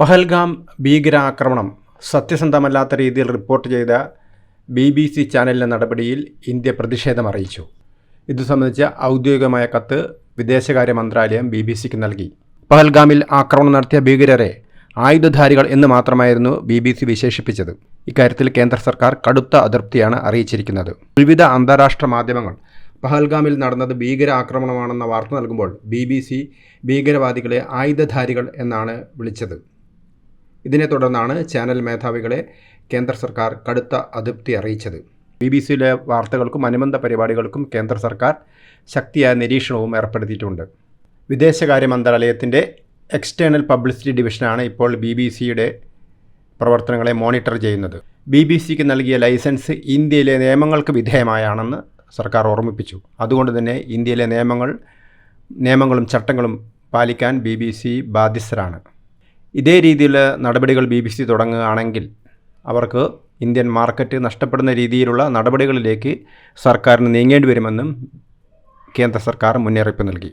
പഹൽഗാം ഭീകരാക്രമണം സത്യസന്ധമല്ലാത്ത രീതിയിൽ റിപ്പോർട്ട് ചെയ്ത ബി ബി സി ചാനലിന്റെ നടപടിയിൽ ഇന്ത്യ പ്രതിഷേധം അറിയിച്ചു. ഇതു സംബന്ധിച്ച ഔദ്യോഗികമായ കത്ത് വിദേശകാര്യ മന്ത്രാലയം ബി ബി സിക്ക് നൽകി. പഹൽഗാമിൽ ആക്രമണം നടത്തിയ ഭീകരരെ ആയുധധാരികൾ എന്ന് മാത്രമായിരുന്നു ബി ബി സി വിശേഷിപ്പിച്ചത്. ഇക്കാര്യത്തിൽ കേന്ദ്ര സർക്കാർ കടുത്ത അതൃപ്തിയാണ് അറിയിച്ചിരിക്കുന്നത്. വിവിധ അന്താരാഷ്ട്ര മാധ്യമങ്ങൾ പഹൽഗാമിൽ നടന്നത് ഭീകര ആക്രമണമാണെന്ന വാർത്ത നൽകുമ്പോൾ ബി ബി സി ഭീകരവാദികളെ ആയുധധാരികൾ എന്നാണ് വിളിച്ചത്. ഇതിനെ തുടർന്നാണ് ചാനൽ മേധാവികളെ കേന്ദ്ര സർക്കാർ കടുത്ത അതൃപ്തി അറിയിച്ചത്. ബി ബി സിയിലെ വാർത്തകൾക്കും അനുബന്ധ പരിപാടികൾക്കും കേന്ദ്ര സർക്കാർ ശക്തിയായ നിരീക്ഷണവും ഏർപ്പെടുത്തിയിട്ടുണ്ട്. വിദേശകാര്യ മന്ത്രാലയത്തിന്റെ എക്സ്റ്റേണൽ പബ്ലിസിറ്റി ഡിവിഷനാണ് ഇപ്പോൾ ബി ബി സിയുടെ പ്രവർത്തനങ്ങളെ മോണിറ്റർ ചെയ്യുന്നത്. ബി ബി സിക്ക് നൽകിയ ലൈസൻസ് ഇന്ത്യയിലെ നിയമങ്ങൾക്ക് വിധേയമായാണെന്ന് സർക്കാർ ഓർമ്മിപ്പിച്ചു. അതുകൊണ്ട് തന്നെ ഇന്ത്യയിലെ നിയമങ്ങൾ നിയമങ്ങളും ചട്ടങ്ങളും പാലിക്കാൻ ബി ബി സി ബാധ്യസ്ഥരാണ്. ഇതേ രീതിയിലുള്ള നടപടികൾ ബി ബി സി തുടങ്ങുകയാണെങ്കിൽ അവർക്ക് ഇന്ത്യൻ മാർക്കറ്റ് നഷ്ടപ്പെടുന്ന രീതിയിലുള്ള നടപടികളിലേക്ക് സർക്കാരിന് നീങ്ങേണ്ടി വരുമെന്നും കേന്ദ്ര സർക്കാർ മുന്നറിയിപ്പ് നൽകി.